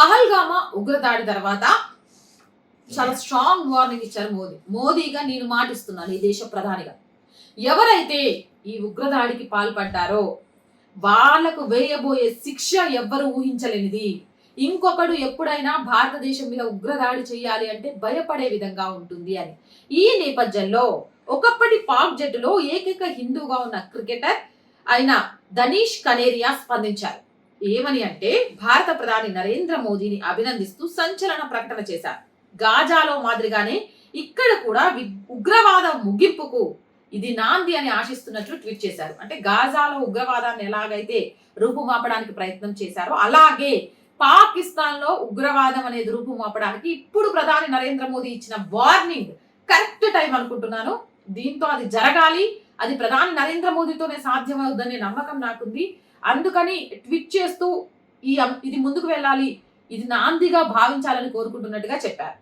పహల్గామా ఉగ్రదాడి తర్వాత చాలా స్ట్రాంగ్ వార్నింగ్ ఇచ్చారు మోదీ. మోదీగా నేను మాటిస్తున్నాను ఈ దేశ ప్రధానిగా. ఎవరైతే ఈ ఉగ్రదాడికి పాల్పడ్డారో వాళ్ళకు వేయబోయే శిక్ష ఎవ్వరు ఊహించలేనిది. ఇంకొకడు ఎప్పుడైనా భారతదేశం మీద ఉగ్రదాడి చేయాలి అంటే భయపడే విధంగా ఉంటుంది అని. ఈ నేపథ్యంలో ఒకప్పటి పాక్ జట్టులో ఏకైక హిందూగా ఉన్న క్రికెటర్ అయిన దనీష్ కనేరియా స్పందించారు. ఏమని అంటే భారత ప్రధాని నరేంద్ర మోదీని అభినందిస్తూ సంచలన ప్రకటన చేశారు. గాజాలో మాదిరిగానే ఇక్కడ కూడా వి- ఉగ్రవాద ముగింపుకు ఇది నాంది అని ఆశిస్తున్నట్లు ట్వీట్ చేశారు. అంటే గాజాలో ఉగ్రవాదాన్ని ఎలాగైతే రూపుమాపడానికి ప్రయత్నం చేశారో అలాగే పాకిస్తాన్లో ఉగ్రవాదం అనేది రూపుమాపడానికి ఇప్పుడు ప్రధాని నరేంద్ర మోదీ ఇచ్చిన వార్నింగ్ కరెక్ట్ టైం అనుకుంటున్నాను. దీంతో అది జరగాలి. అది ప్రధాని నరేంద్ర మోదీతోనే సాధ్యమవుతుందనే నమ్మకం నాకుంది. అందుకని ట్వీట్ చేస్తూ ఈ ఇది ముందుకు వెళ్ళాలి ఇది నాందిగా భావించాలని కోరుకుంటున్నట్టుగా చెప్పారు.